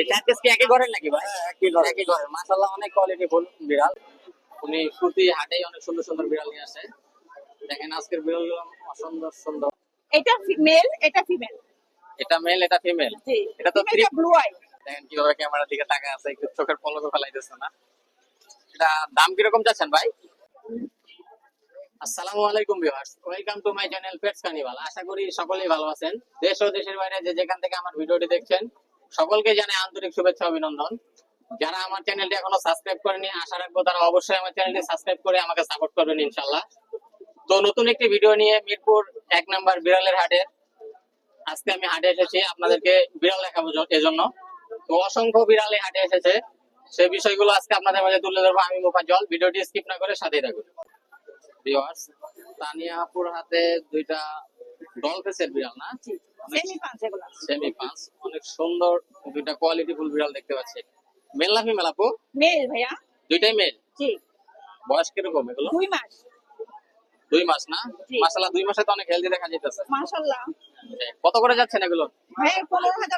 এই কি একই ঘরের নাকি ভাই? হ্যাঁ, একই ঘরের। একই ঘরের। মাশাআল্লাহ অনেক কোয়ালিটি ফুল বিড়াল। উনি প্রতি হাটেই অনেক সুন্দর সুন্দর বিড়াল নিয়ে আসে। দেখেন আজকের বিড়ালগুলো সুন্দর সুন্দর। এটা মেল এটা ফিমেল এটা মেল এটা ফিমেল এটা তো ফিমেলটা ব্লু আই দেখেন কীভাবে ক্যামেরার দিকে তাকা আছে একটু চোখের পলকে ফেলাইতেছে না। এটা দাম কীরকম চাচ্ছেন ভাই? আসসালামু আলাইকুম viewers welcome to my channel pets carnival আশা করি সকলেই ভালো আছেন। দেশ ও দেশের বাইরে যে যেখান থেকে আমার ভিডিওটি দেখছেন সকলকে জানাই আন্তরিক শুভেচ্ছা অভিনন্দন। যারা আমার চ্যানেলটি এখনও সাবস্ক্রাইব করেনি, আশা রাখব তারা অবশ্যই আমার চ্যানেলটি সাবস্ক্রাইব করে আমাকে সাপোর্ট করবেন ইনশাল্লাহ তো নতুন একটি ভিডিও নিয়ে মিরপুর এক নাম্বার বিড়ালের হাটের আজকে আমি হাটে এসেছি, আপনাদেরকে বিড়াল দেখাবো এজন্য। তো অসংখ্য বিড়ালে হাটে এসেছে। সেই বিষয়গুলো আজকে আপনাদের মাঝে তুলে ধরবো, আমি মোফাজ্জল। ভিডিওটি স্কিপ না করে সাথেই থাকুন। তানিয়াপুর হাতে দুইটা ডল ফেসের বিড়াল না? সেমি পাঁচ এগুলো সেমি পাঁচ অনেক সুন্দর দুইটা বিড়াল দেখতে পাচ্ছি। মেল না ফিমেল আপু? মেল ভাইয়া। দুইটাই মেল জি। বয়স কীরকম এগুলো? দুই মাস। দুই মাস না? দুই মাসে তো অনেক হেলদি দেখা যাইতেছে। মাশাল্লাহ কত করে যাচ্ছেন এগুলো?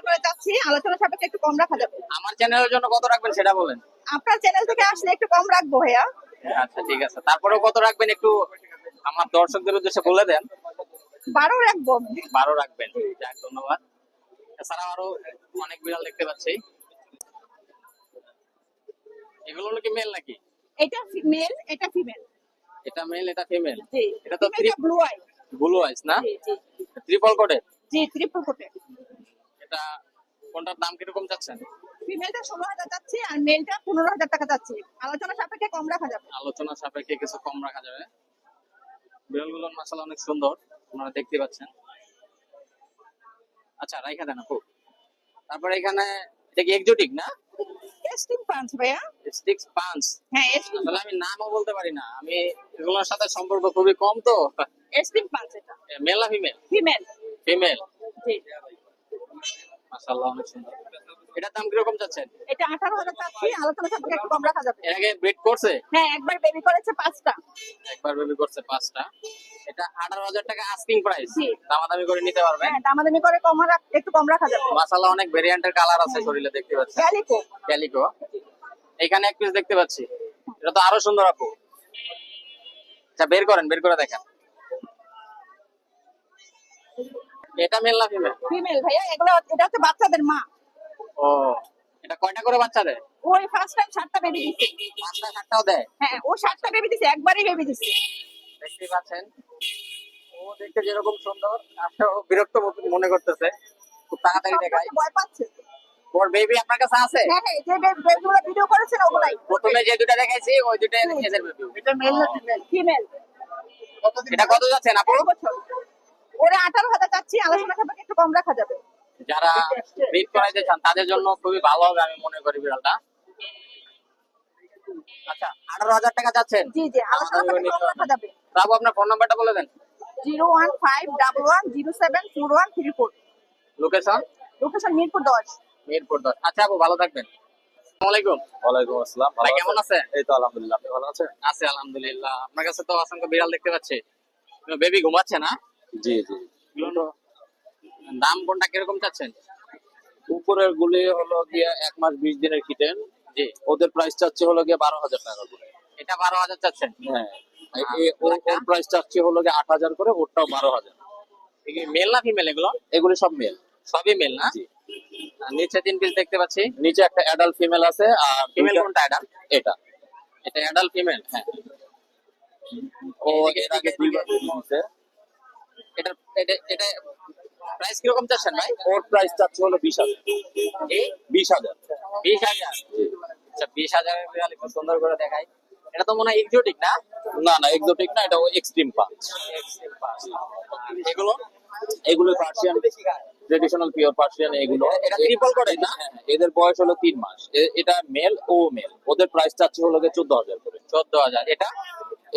করে যাচ্ছি। আলোচনা সাপেক্ষে একটু কম রাখা যাবে। আমার চ্যানেলের জন্য কত রাখবেন সেটা বলেন। আপনার চ্যানেল থেকে আসলে একটু কম রাখব ভাইয়া। আচ্ছা ঠিক আছে। তারপরেও কত রাখবেন একটু আমার দর্শকদের উদ্দেশ্যে বলে দেন। বারো রাখব বারো রাখবেন। যাক ধন্যবাদ। এছাড়া আরও অনেক বিড়াল দেখতে পাচ্ছি। এগুলো কি মেল নাকি? এটা মেল এটা ফিমেল এটা মেল এটা ফিমেল এটা তো ব্লু আই ব্লু আইস না? ট্রিপল কোডে জি ত্রিপুর কোটে এটা কোনটার দাম কীরকম চাচ্ছেন ফিমেলটা ষোলো হাজার যাচ্ছে আর মেলটা পনেরো হাজার টাকা যাচ্ছে। আলোচনা সাপেক্ষে কম রাখা যাবে। আলোচনা সাপেক্ষে কিছু কম রাখা যাবে। বিড়ালগুলো মাসালা অনেক সুন্দর। আপনারা দেখতে পাচ্ছেন। আচ্ছা রাইখা দেন আপু। তারপরে এখানে এটা কি এক্সোটিক না? ভাইয়া। হ্যাঁ আমি নামও বলতে পারি না। আমি এগুলোর সাথে সম্পর্ক খুবই কম তো। এটা। মেল না ফিমেল ফিমেল ফিমেল জি। মাশাআল্লাহ অনেক সুন্দর। এটার দাম কীরকম চাচ্ছেন? এটা আঠারো হাজার চাচ্ছি আলোচনা সাপেক্ষে একটু কম রাখা যাবে। এর আগে ব্রিড করছে? হ্যাঁ একবার বেবি করেছে পাঁচটা। একবার বেবি করছে পাঁচটা। এটা আঠারো হাজার টাকা আস্কিং প্রাইস দামাদামি করে নিতে পারবেন হ্যাঁ দামাদামি করে কম একটু কম রাখা যাবে। মাশাআল্লাহ অনেক ভেরিয়েন্টের কালার আছে শরীরে দেখতে পাচ্ছি ক্যালিকো ক্যালিকো এখানে এক পিস দেখতে পাচ্ছি। এটা তো আরও সুন্দর আপু। আচ্ছা বের করেন বের করে দেখেন। এটা মেল না ফিমেল ফিমেল ভাইয়া এগুলো এটা হচ্ছে বাচ্চাদের মা। ও এটা কয়টা করে বাচ্চা দেয়? ওই ফার্স্ট টাইম সাতটা বেবি দিচ্ছে। পাঁচটা সাতটাও দেয়? হ্যাঁ ও সাতটা বেবি দিচ্ছে একবারই বেবি দিচ্ছে দেখতেই পাচ্ছেন। ও দেখতে যেরকম সুন্দর আপনিও বিরক্ত মত- মনে করতেছে। খুব তাড়াতাড়ি দেখায় ভয় পাচ্ছে। ওর বেবি আপনার কাছে আছে? হ্যাঁ হ্যাঁ যে বেবিগুলো ভিডিও করেছেন ওগুলাই? প্রথমে যে দুটা দেখাইছি ওই দুটা এদের বেবি এটা মেল না ফিমেল ফিমেল এটা কত যাচ্ছেন আপু? ওরা আঠারো হাজার চাচ্ছি আলোচনা সাপেক্ষে একটু কম রাখা যাবে। যারা ব্রিড করাইতে চান তাদের জন্য খুবই ভালো হবে আমি মনে করি বিড়ালটা। আচ্ছা আঠারো হাজার টাকা যাচ্ছেন? জি জি আলোচনা সাপেক্ষে কম রাখা যাবে। বাবু আপনার ফোন নাম্বারটা বলে দেন। Zero one five double one zero seven four one three four. Location location Mirpur দশ। মিরপুর দশ। আচ্ছা আপু ভালো থাকবেন। আসসালামু আলাইকুম। ওয়ালাইকুম আসসালাম ভাই কেমন আছেন? এই তো আলহামদুলিল্লাহ আপনি ভালো আছেন? আছে আলহামদুলিল্লাহ। আপনার কাছে তো অসংখ্য বিড়াল দেখতে পাচ্ছি। বেবি ঘুমাচ্ছে না? জি জি। দাম কোনটা কীরকম চাচ্ছেন? উপরের গুলি হলো গিয়ে এক মাস বিশ দিনের কিটেন জি। ওদের প্রাইস চাচ্ছে হলো গিয়ে বারো হাজার টাকা করে। এটা বারো হাজার চাচ্ছেন? হ্যাঁ। ওর ওর প্রাইস চাচ্ছে হলো আট হাজার করে ওরটাও বারো হাজার। মেল না ফিমেল এগুলো? এগুলি সব মেল সবই মেল না? আর নিচে তিন পিস দেখতে পাচ্ছি। নিচে একটা অ্যাডাল্ট ফিমেল আছে আর ফিমেল কোনটা এটা এটা। এটা অ্যাডাল্ট ফিমেল হ্যাঁ। ও এর আগে দুইবার দিয়েছে এটা এটা এটা প্রাইস কীরকম চাচ্ছেন ভাই? ওর প্রাইস চাচ্ছে হলো বিশ হাজার। এই? বিশ হাজার। বিশ হাজার? আচ্ছা বিশ হাজারের একটু সুন্দর করে দেখাই। এটা তো মনে হয় এক্সোটিক না? না না এক্সোটিক না এটা এক্সট্রিম পাঁচ এগুলো? এগুলো পার্সিয়ান ট্রেডিশনাল পিওর পার্সিয়ান এগুলো এটা triple করে না? হ্যাঁ, হ্যাঁ, এদের বয়স হলো তিন মাস। এটা মেল ও মেল ওদের প্রাইস চাচ্ছে হলো গিয়ে চোদ্দ হাজার করে। চোদ্দ হাজার এটা?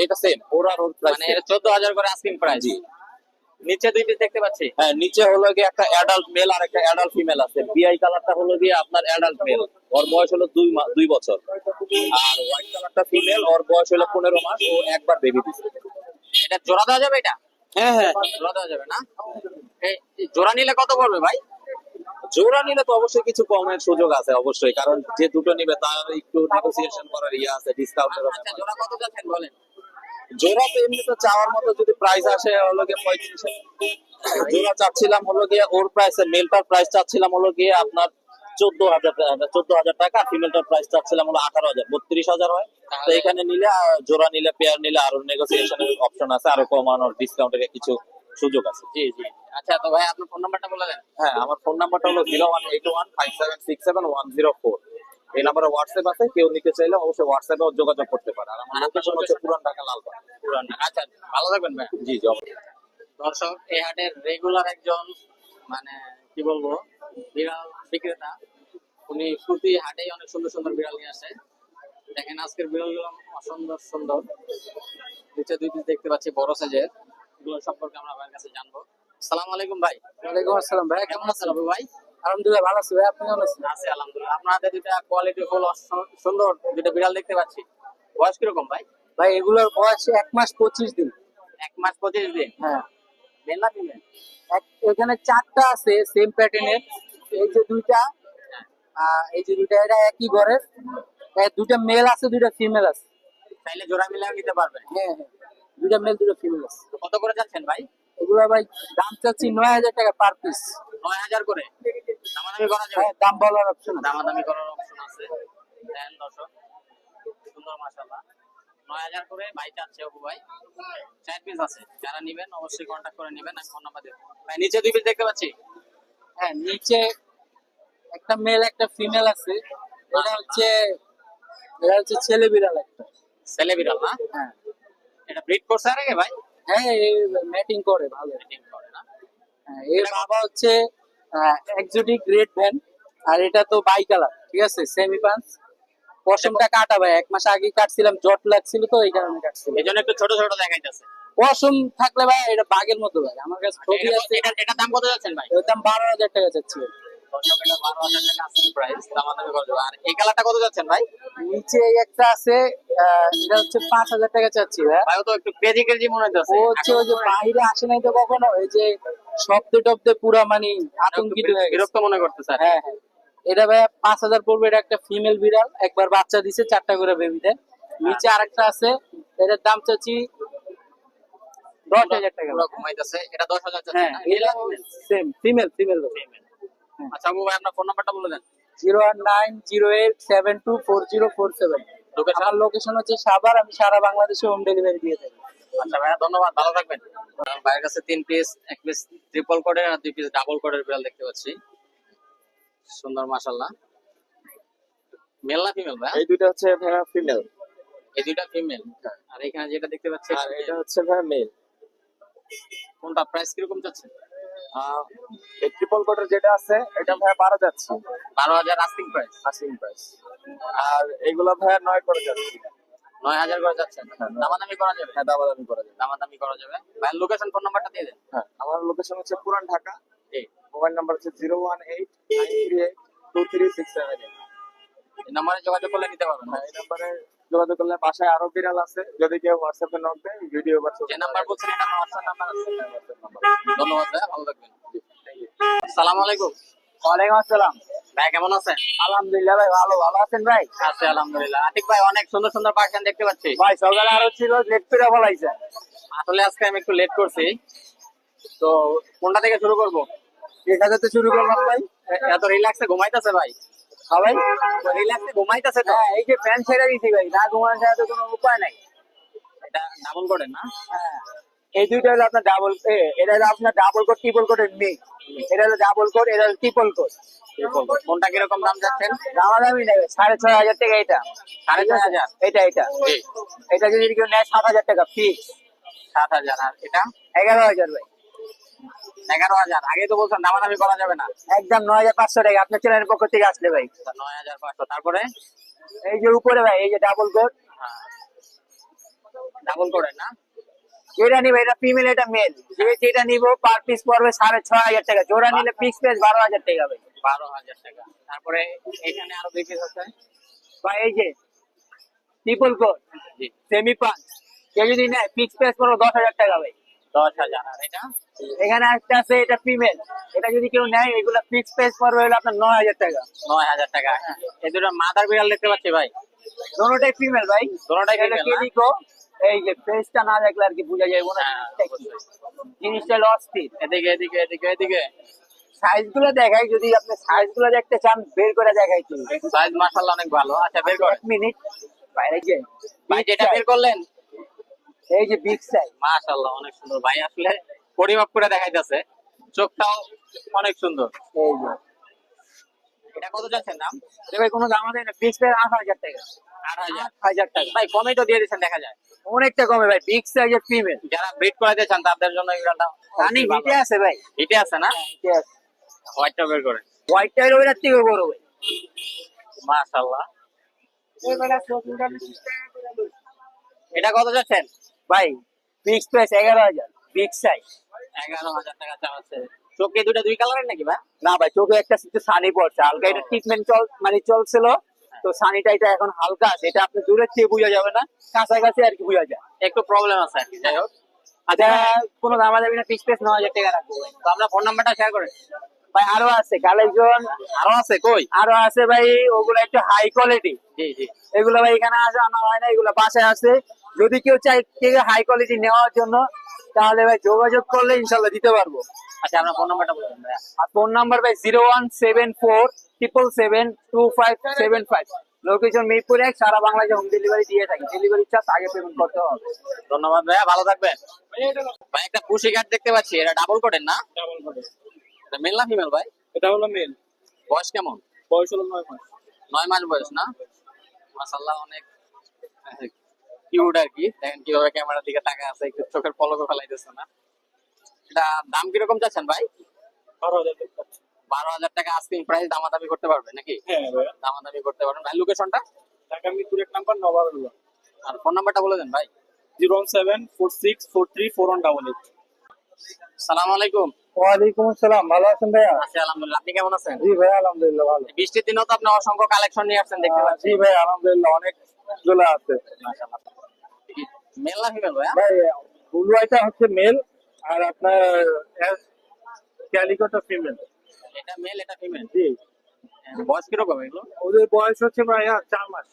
এটা সেম ওর আর ওর প্রাইস মানে চোদ্দ হাজার করে আস্কিং প্রাইস নিচে দুই পিস দেখতে পাচ্ছি? হ্যাঁ নিচে হলো গিয়ে একটা অ্যাডাল্ট মেল আর একটা অ্যাডাল্ট ফিমেল আছে। বিআই কালারটা হলো গিয়ে আপনার অ্যাডাল্ট মেল ওর বয়স হলো দুই মাস দুই বছর। আর হোয়াইট কালারটা ফিমেল ওর বয়স হলো পনেরো মাস। ও একবার বেবি দিচ্ছে এটা জোড়া দেওয়া যাবে এটা? হ্যাঁ হ্যাঁ। জোড়া দেওয়া যাবে না? জোড়া নিলে কত পড়বে ভাই? জোড়া নিলে তো অবশ্যই কিছু কমের সুযোগ আছে অবশ্যই। কারণ যে দুটো নিবে তার একটু নেগোসিয়েশন করার ইয়ে আছে ডিসকাউন্টের আচ্ছা জোড়া কত যাচ্ছেন বলেন? জোড়া তো এমনি তো চাওয়ার মতো যদি প্রাইস আসে হলো গিয়ে পঁয়ত্রিশ। জোড়া চাচ্ছিলাম হলো গিয়ে ওর প্রাইস মেলটার প্রাইস চাচ্ছিলাম হলো গিয়ে আপনার চোদ্দ হাজার চোদ্দ হাজার টাকা ফিমেলটার প্রাইস চাচ্ছিলাম হলো আঠারো হাজার বত্রিশ হাজার হয়। তো এখানে নিলে জোড়া নিলে পেয়ার নিলে আরও নেগোসিয়েশনের অপশন আছে আরও কমানোর ডিসকাউন্টের কিছু সুযোগ আছে। জি জি। আচ্ছা তো ভাই আপনার ফোন নাম্বারটা বলে দেন। হ্যাঁ আমার ফোন নাম্বারটা হলো zero one eight one five seven six seven one zero four এই নাম্বারে হোয়াটসঅ্যাপ আছে কেউ নিতে চাইলে অবশ্যই হোয়াটসঅ্যাপে যোগাযোগ করতে পারে। আর আমার লোকেশন হচ্ছে পুরান ঢাকা লালবাগ। পুরান ঢাকা। আচ্ছা ভালো থাকবেন ভাই। জি জি দর্শক এই হাটের রেগুলার একজন মানে কি বলব বিড়াল বিক্রেতা। উনি প্রতি হাটেই অনেক সুন্দর সুন্দর বিড়াল নিয়ে আসে। দেখেন আজকের বিড়ালগুলো অসুন্দর সুন্দর। নিচে দুই পিস দেখতে পাচ্ছি বড় সাইজের এগুলো সম্পর্কে আমরা ভাইয়ের কাছে জানব। সালাম আলাইকুম ভাই। ওয়ালাইকুম আসসালাম ভাই কেমন আছেন ভাই? আলহামদুলিল্লাহ ভালো আছি ভাই আপনি কেমন আছেন? আছে আলহামদুলিল্লাহ। আপনাদের দুইটা কোয়ালিটি ফুল সুন্দর দুইটা বিড়াল দেখতে পাচ্ছি। বয়স কীরকম ভাই? ভাই এগুলোর বয়স এক মাস পঁচিশ দিন। এক মাস পঁচিশ দিন? হ্যাঁ। মেল না ফিমেল এখানে চারটা আছে সেম প্যাটার্নের এই যে দুইটা আহ, এই যে দুইটা এটা একই ঘরের। দুইটা মেল আছে দুইটা ফিমেল আছে। চাইলে জোড়া মিলাও নিতে পারবেন হ্যাঁ হ্যাঁ। দুইটা মেল দুইটা ফিমেল আছে। কত করে যাচ্ছেন ভাই? এগুলো ভাই দাম চাচ্ছি নয় হাজার টাকা পার পিস নয় হাজার করে? দামাদামি করা যাবে? হ্যাঁ দাম বলার অপশন দামাদামি করার অপশন আছে। দেন দর্শক সুন্দর মাশাআল্লাহ। নয় হাজার করে ভাই চাচ্ছে অপু ভাই। চার পিস আছে। যারা নিবেন অবশ্যই কন্ট্যাক্ট করে নেবেন। আমি ফোন নাম্বার দেবো। ভাই নিচে দুই পিস দেখতে পাচ্ছি? হ্যাঁ নিচে একটা মেল একটা ফিমেল আছে। এটা হচ্ছে এটা হচ্ছে ছেলে বিড়াল একটা। ছেলে বিড়াল না? হ্যাঁ। এটা ব্রিড করছে আর ভাই? হ্যাঁ ম্যাটিং করে ভালো। হ্যাঁ, এর বাবা হচ্ছে এক্সোটিক রেড ভ্যান আর এটা তো বাই কালার ঠিক আছে? সেমি পাঞ্চ পশমটা কাটা ভাই এক মাস আগে কাটছিলাম জট লাগছিল তো এই কারণে কাটছিল এই জন্য একটু ছোট ছোট দেখাইতেছে। পশম থাকলে ভাই এটা বাঘের মতো ভাই আমার কাছে ছবি আছে। এটা এটার দাম কত যাচ্ছেন ভাই? এর দাম বারো হাজার টাকা ভাই। দর্শক এটা বারো হাজার টাকা আসল প্রাইস দামাদামি করে দেবো আর এই কালারটা কত যাচ্ছেন ভাই নিচে এই একটা আছে এটা হচ্ছে পাঁচ হাজার টাকা চাচ্ছি ভাই। ভাই তো একটু কেজি কেজি মনে হইতেছে। ও হচ্ছে ওই যে বাইরে আসে নাই তো কখনো এই যে শব্দে টব্দে পুরা মানে আতঙ্কিত হয়ে বিরক্ত মনে হ্যাঁ হ্যাঁ। এটা ভাই পাঁচ হাজার পড়বে এটা একটা ফিমেল বিড়াল একবার বাচ্চা দিছে চারটা করে বেবি দেয় নিচে আরেকটা আছে এটার দাম চাচ্ছি দশ হাজার টাকা। পুরো ঘুমাইতেছে এটা দশ হাজার হ্যাঁ যাচ্ছে এটা ফিমেল ফিমেল আচ্ছা আবু ভাই আপনার ফোন নাম্বারটা বলে দেন। Zero one nine zero eight seven two four zero four seven. Location location হচ্ছে সাভার আমি সারা বাংলাদেশে হোম ডেলিভারি দিয়ে থাকি। আচ্ছা ভাইয়া ধন্যবাদ ভালো থাকবেন। ভাইয়ের কাছে তিন পিস এক পিস ট্রিপল কোডের আর দুই পিস ডাবল কোডের বিড়াল দেখতে পাচ্ছি। সুন্দর মাশাল্লাহ মেল না ফিমেল ভাই এই দুইটা হচ্ছে ভাইয়া ফিমেল এই দুইটা ফিমেল আর এখানে যেটা দেখতে পাচ্ছি আর এটা হচ্ছে ভাইয়া মেল কোনটা প্রাইস কীরকম যাচ্ছে এই ট্রিপল কোটের যেটা আছে এটা ভাইয়া বারো যাচ্ছে। বারো হাজার আস্কিং প্রাইস আসিং প্রাইস আর এগুলো ভাইয়া নয় করে যাচ্ছে। নয় হাজার করে যাচ্ছে? হ্যাঁ, দামাদামি করা যাবে? হ্যাঁ দামাদামি করা যাবে। দামাদামি করা যাবে। ভাইয়ের লোকেশন ফোন নাম্বারটা দিয়ে দেন। হ্যাঁ আমার লোকেশন হচ্ছে পুরান ঢাকা। মোবাইল নাম্বার হচ্ছে zero one eight nine three eight two three six seven eight. এই নাম্বারে যোগাযোগ করলে নিতে পারবেন। হ্যাঁ এই নাম্বারে যোগাযোগ করলে বাসায় আরও বিড়াল আছে। যদি কেউ হোয়াটসঅ্যাপে নক দেয় ভিডিও ছবি যে নাম্বার বলছেন এটা আমার হোয়াটসঅ্যাপ নাম্বার আছে। হ্যাঁ। ধন্যবাদ ভাই ভালো থাকবেন। আসসালামু আলাইকুম। ওয়ালাইকুম আসসালাম। ভাই কেমন আছেন? আলহামদুলিল্লাহ ভাই ভালো। ভালো আছেন ভাই? আছে আলহামদুলিল্লাহ। আতিক ভাই অনেক সুন্দর সুন্দর পার্সেন্ট দেখতে পাচ্ছি। ভাই সকালে আরও ছিল লেট করে বলাইছে আসলে আজকে আমি একটু লেট করছি। তো কোনটা থেকে শুরু করব? এখানে তো শুরু করলাম ভাই। এত রিল্যাক্সে ঘুমাইতেছে ভাই। সবাই রিল্যাক্সে ঘুমাইতেছে তো। হ্যাঁ এই যে ফ্যান ছেড়ে দিছি ভাই না ঘুমানো ছাড়া তো কোনো উপায় নাই। এটা ডাবল করেন না? হ্যাঁ। এই দুইটা হলো আপনার ডাবল এটা হলো আপনার ডাবল কোড ট্রিপল কোডের মিক্স এটা হলো ডাবল কোড এটা হলো ট্রিপল কোড কোনটা কীরকম দাম যাচ্ছেন? দামাদামি নেবে সাড়ে ছয় হাজার টাকা এটা সাড়ে ছয় হাজার? এটা এটা এটা যদি কেউ নেয় সাত হাজার টাকা ফিক্স সাত হাজার আর এটা? এগারো হাজার ভাই। এগারো হাজার। আগে তো বলছেন দামাদামি করা যাবে না। একদম নয় হাজার পাঁচশো টাকা। আপনার চ্যানেলের পক্ষ থেকে আসলে ভাই। নয় হাজার পাঁচশো। তারপরে? এই যে উপরে ভাই এই যে ডাবল কোড ডাবল করেন না? যেটা নিবে এটা ফিমেল এটা মেল যে যেটা নিবো পার পিস পড়বে সাড়ে ছয় হাজার টাকা। জোড়া নিলে পিস পিস বারো হাজার টাকা ভাই বারো হাজার টাকা। তারপরে এখানে আরও দুই পিস আছে? বা এই যে ট্রিপল কোড সেমি পাঁচ কেউ যদি নেয় পিস পিস পড়বে দশ হাজার টাকা ভাই। দশ হাজার আর এটা? এখানে একটা আছে এটা ফিমেল এটা যদি কেউ নেয় এগুলো ফিক্স প্রাইস পড়বে হলো আপনার নয় হাজার টাকা। নয় হাজার টাকা। এই দুটো মাদার বিড়াল দেখতে পাচ্ছি ভাই। দোনোটাই ফিমেল ভাই। দোনোটাই female না? এই যে ফেসটা না দেখলে আর কি বোঝা যায় না হ্যাঁ, জিনিসটা কি। হলো অস্থির। এদিকে এদিকে এদিকে এদিকে। সাইজগুলো দেখাই যদি আপনি সাইজগুলো দেখতে চান বের করে দেখাই সাইজ মাশাআল্লাহ অনেক ভালো। আচ্ছা বের করেন এক মিনিট বাইরে যে যেটা বের করলেন এই যে বিগ সাইজ মাশাআল্লাহ অনেক সুন্দর। ভাই আসলে পরিমাপ করে দেখাইতেছে। চোখটাও অনেক সুন্দর। এই যে। এটা কত যাচ্ছেন দাম? ভাই কোনো দাম আছে? না প্রাইস আট হাজার টাকা। আট হাজার। আট হাজার টাকা। ভাই কমে তো দিয়ে দিচ্ছেন দেখা যায়। অনেকটা কমে ভাই বিগ সাইজের ফিমেল যারা ব্রিড করাতে চান তাদের জন্য বিড়ালটা রানি হিটে আছে ভাই। হিটে আছে না? হিটে আছে। হোয়াইটটা বের করেন। হোয়াইট টাইল ওইটার থেকে বড় ভাই। মাশাআল্লাহ। এটা কত যাচ্ছেন? ভাই ফিক্স প্রাইস এগারো হাজার বিগ সাইজ এগারো হাজার টাকা চাচ্ছে চোখে দুটো দুই কালারের নাকি ভাই? না ভাই চোখে একটা একটু সানি পড়ছে। হালকা এটা ট্রিটমেন্ট চল মানে চলছিল। তো সানিটা এটা এখন হালকা আছে। এটা আপনি দূরের থেকে বোঝা যাবে না। কাছাকাছি আর কি বোঝা যায়। একটু প্রবলেম আছে আর কি যাই হোক। আচ্ছা কোনো দামা যাবে না ফিক্স প্রাইস ন হাজার টাকা রাখব। তো আপনার ফোন নাম্বারটা শেয়ার করেন ভাই আরও আছে কালেকশন আরও আছে কই? আরও আছে ভাই ওগুলো একটু হাই কোয়ালিটি জি জি। এগুলো ভাই এখানে আসে আনা হয় না এগুলো বাসায় আছে। যদি কেউ চাই থেকে হাই কোয়ালিটি নেওয়ার জন্য তাহলে ভাই যোগাযোগ করলে ইনশাল্লাহ দিতে পারব। আচ্ছা আপনার ফোন নাম্বারটা বলুন ভাইয়া। আর ফোন নাম্বার ভাই zero one seven four triple seven two five seven five location Mirpur এক সারা বাংলাদেশে হোম ডেলিভারি দিয়ে থাকি। ডেলিভারি চার্জ আগে পেমেন্ট করতে হবে। ধন্যবাদ ভাইয়া ভালো থাকবেন। ভাই একটা পুশি কাট দেখতে পাচ্ছি এটা ডাবল কোটের না? এটা মেল না ফিমেল ভাই? এটা হলো মেল বয়স কেমন? বয়স হলো নয় মাস। নয় মাস বয়স না? মাসাল্লাহ অনেক। কিউট আর কি। দেখেন কীভাবে ক্যামেরার দিকে তাকা আছে একটু চোখের পলকও ফেলাইতেছে না। এটা দাম কীরকম চাচ্ছেন ভাই? বারো হাজার টাকা বারো হাজার টাকা আস্কিং প্রাইস দামাদামি করতে পারবে নাকি? হ্যাঁ দামাদামি করতে পারবেন ভাই লোকেশনটা ঢাকা মিরপুর এক নাম্বার নবার আর ফোন নাম্বারটা বলে দেন ভাই। Zero one seven four six four three four one double eight. সালাম আলাইকুম। ওয়ালাইকুম আসসালাম ভালো আছেন ভাইয়া? আছি আলহামদুলিল্লাহ। আপনি কেমন আছেন? জি ভাই আলহামদুলিল্লাহ ভালো। বৃষ্টির দিনও তো আপনি অসংখ্য কালেকশন নিয়ে আসছেন দেখতে পাচ্ছি। জি ভাই আলহামদুলিল্লাহ অনেকগুলো আছে মাশাআল্লাহ। মেল না ফিমেল ভাই বুলুয়াইটা হচ্ছে মেল আর আপনার ক্যালিকোটা ফিমেল। এটা মেল এটা ফিমেল? জি। বয়স কীরকম এগুলো? ওদের বয়স হচ্ছে ভাইয়া চার মাস।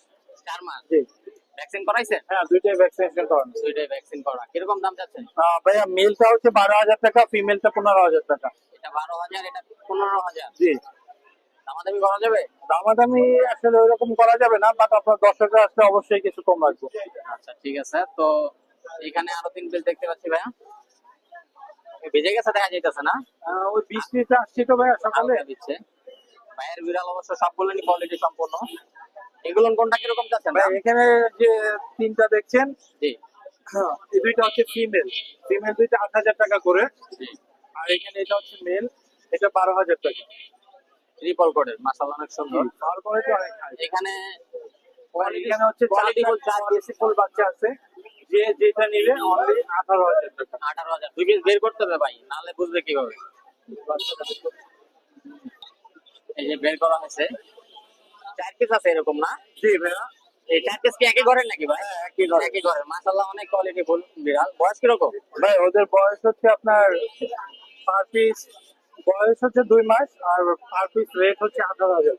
চার মাস? জি। ভ্যাকসিন করাইছেন হ্যাঁ দুইটাই ভ্যাকসিনেশন করানো। দুইটাই ভ্যাকসিন করা। কীরকম দাম চাচ্ছেন? ভাইয়া মেলটা হচ্ছে বারো হাজার টাকা ফিমেলটা পনেরো হাজার টাকা। এটা বারো হাজার এটা পনেরো হাজার? জি। দামাদামি করা যাবে? দামাদামি আসলে ওইরকম করা যাবে না বাট আপনার দর্শকরা আসলে অবশ্যই কিছু কম রাখব। আচ্ছা ঠিক আছে। তো এখানে আরও তিন পিস দেখতে পাচ্ছি ভাইয়া। ভিজে গেছে দেখা যাইতেছে না? ওই বৃষ্টিতে আসছি তো ভাইয়া সকালে। দিচ্ছে। ভাইয়ের বিড়াল অবশ্য সবগুলোই কোয়ালিটি সম্পূর্ণ। এগুলো কোনটা কীরকম চাচ্ছেন ভাই এখানে যে তিনটা দেখছেন জি। হ্যাঁ, এই দুইটা হচ্ছে ফিমেল ফিমেল দুইটা আট হাজার টাকা করে। আর এখানে এটা হচ্ছে মেল এটা বারো হাজার টাকা। ট্রিপল কোডের মাসাল্লাহ অনেক সুন্দর। এখানে এখানে হচ্ছে quality চারটা চার দেশি ফুল বাচ্চা আছে। যে যেটা নিবে অনলি আঠারো হাজার টাকা। আঠারো হাজার। দুই পিস বের করতে হবে ভাই নাহলে বুঝবে কীভাবে। এই যে বের করা হয়েছে। চার পিস আছে এরকম না? জি ভাইয়া। এই চার পিস কি একই ঘরের নাকি ভাই? একই ঘর একই মাসাল্লাহ অনেক কোয়ালিটি ফুল বিড়াল। বয়স কীরকম? ভাই ওদের বয়স হচ্ছে আপনার পার পিস বয়স হচ্ছে দুই মাস আর পার পিস রেট হচ্ছে আঠারো হাজার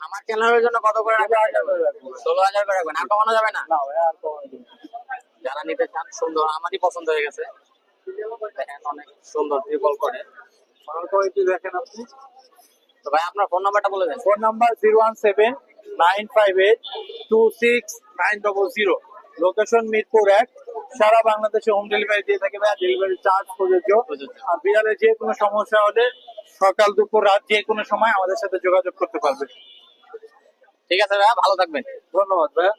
আমার চ্যানেলের জন্য কত করে ষোলো হাজার করে ষোলো হাজার করে রাখবেন। আর কমানো যাবে না? না আর কমানো যাবে না। যারা নিতে চান সুন্দর। আমারই পছন্দ হয়ে গেছে। দেখেন অনেক সুন্দর ট্রিপল করে। কোয়ালিটি দেখেন আপনি। তো ভাই আপনার ফোন নাম্বারটা বলে দেন। Phone number zero one seven nine five eight two six nine double zero location Mirpur এক। সারা বাংলাদেশে হোম ডেলিভারি দিয়ে থাকে ভাই ডেলিভারি চার্জ প্রযোজ্য। আর বিড়ালের যে কোনো সমস্যা হলে সকাল দুপুর রাত যে কোনো সময় আমাদের সাথে যোগাযোগ করতে পারবে। ঠিক আছে ভাইয়া ভালো থাকবেন। ধন্যবাদ ভাইয়া।